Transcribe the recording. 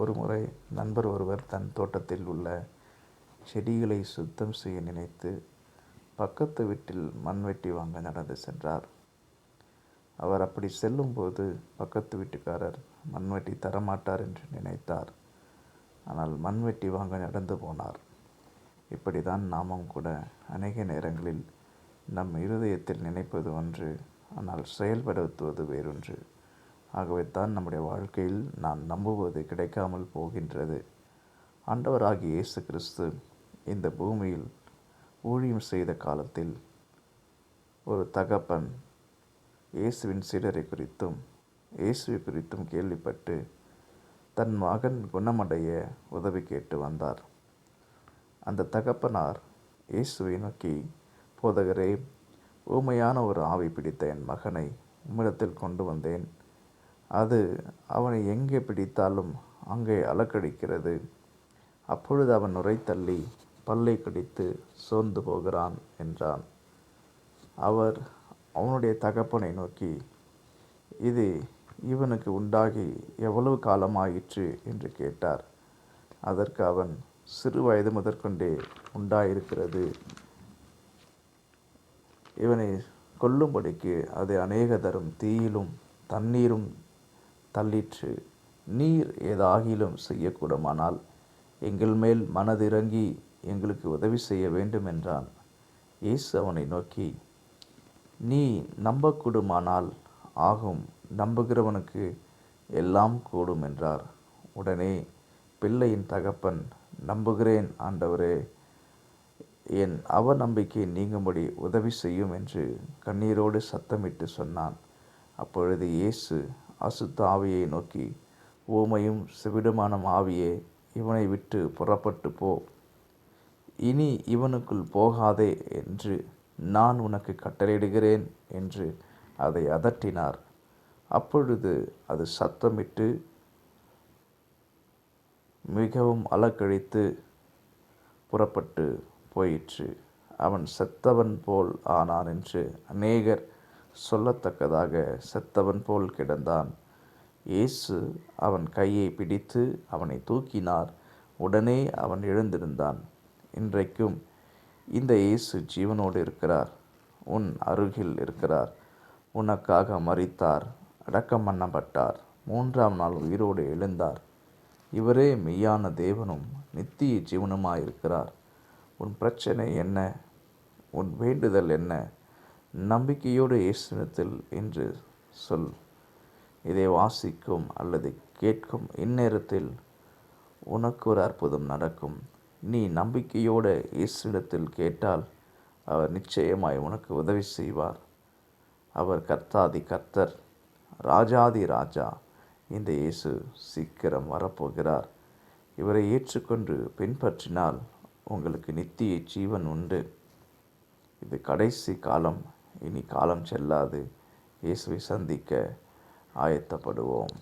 ஒருமுறை நண்பர் ஒருவர் தன் தோட்டத்தில் உள்ள செடிகளை சுத்தம் செய்ய நினைத்து பக்கத்து வீட்டில் மண்வெட்டி வாங்க நடந்து சென்றார். அவர் அப்படி செல்லும்போது பக்கத்து வீட்டுக்காரர் மண்வெட்டி தரமாட்டார் என்று நினைத்தார். ஆனால் மண்வெட்டி வாங்க நடந்து போனார். இப்படி தான் நாமும் கூட அநேக நேரங்களில் நம் இருதயத்தில் நினைப்பது ஒன்று ஆனால் செயல்படுத்துவது வேறொன்று. ஆகவே தான் நம்முடைய வாழ்க்கையில் நான் நம்புவது கிடைக்காமல் போகின்றது. ஆண்டவராகிய இயேசு கிறிஸ்து இந்த பூமியில் ஊழியம் செய்த காலத்தில் ஒரு தகப்பன் இயேசுவின் சீடரை குறித்தும் இயேசுவை குறித்தும் கேள்விப்பட்டு தன் மகன் குணமடைய உதவி கேட்டு வந்தார். அந்த தகப்பனார் இயேசுவை நோக்கி போதகரே ஊமையான ஒரு ஆவி பிடித்த என் மகனை உம்மிடத்தில் கொண்டு வந்தேன். அது அவனை எங்கே பிடித்தாலும் அங்கே அலக்கடிக்கிறது. அப்பொழுது அவன் நுரை தள்ளி பல்லை கடித்து சோர்ந்து போகிறான் என்றான். அவர் அவனுடைய தகப்பனை நோக்கி இது இவனுக்கு உண்டாகி எவ்வளவு காலமாயிற்று? என்று கேட்டார். அதற்கு அவன் சிறு வயது முதற்கொண்டே உண்டாயிருக்கிறது. இவனை கொல்லும்படிக்கு அது அநேக தரும் தீயிலும் தண்ணீரும் தள்ளிற்று. நீர் ஏதாகிலும் செய்யக்கூடுமானால் எங்கள் மேல் மனதிறங்கி எங்களுக்கு உதவி செய்ய வேண்டும் என்றான் இயேசு அவனை நோக்கி நீ நம்பக்கூடுமானால் ஆகும் நம்புகிறவனுக்கு எல்லாம் கூடும் என்றார். உடனே பிள்ளையின் தகப்பன் நம்புகிறேன் ஆண்டவரே என் அவநம்பிக்கை நீங்கும்படி உதவி செய்யும் என்று கண்ணீரோடு சத்தமிட்டு சொன்னான். அப்பொழுது இயேசு அசுத்த ஆவியை நோக்கி ஊமையும் செவிடுமான ஆவியே இவனை விட்டு புறப்பட்டு போ. இனி இவனுக்குள் போகாதே என்று நான் உனக்கு கட்டளையிடுகிறேன் என்று அதை அதட்டினார். அப்பொழுது அது சத்தமிட்டு மிகவும் அலக்கழித்து புறப்பட்டு போயிற்று. அவன் செத்தவன் போல் ஆனான் என்று அநேகர் சொல்லத்தக்கதாக செத்தவன் போல் கிடந்தான். இயேசு அவன் கையை பிடித்து அவனை தூக்கினார். உடனே அவன் எழுந்திருந்தான். இன்றைக்கும் இந்த இயேசு ஜீவனோடு இருக்கிறார். உன் அருகில் இருக்கிறார். உனக்காக மறித்தார் அடக்கம் பண்ணப்பட்டார். மூன்றாம் நாள் உயிரோடு எழுந்தார். இவரே மெய்யான தேவனும் நித்திய ஜீவனுமாயிருக்கிறார். உன் பிரச்சனை என்ன? உன் வேண்டுதல் என்ன? நம்பிக்கையோடு இயேசுனத்தில் என்று சொல். இதை வாசிக்கும் அல்லது கேட்கும் இந்நேரத்தில் உனக்கு ஒரு அற்புதம் நடக்கும். நீ நம்பிக்கையோடு இயேசுடத்தில் கேட்டால் அவர் நிச்சயமாய் உனக்கு உதவி செய்வார். அவர் கர்த்தாதி கர்த்தர் ராஜாதி ராஜா இந்த இயேசு சீக்கிரம் வரப்போகிறார். இவரை ஏற்றுக்கொண்டு பின்பற்றினால் உங்களுக்கு நித்திய ஜீவன் உண்டு. இது கடைசி காலம். இனி காலம் செல்லாது. இயேசுவை சந்திக்க ஆயத்தப்படுவோம்.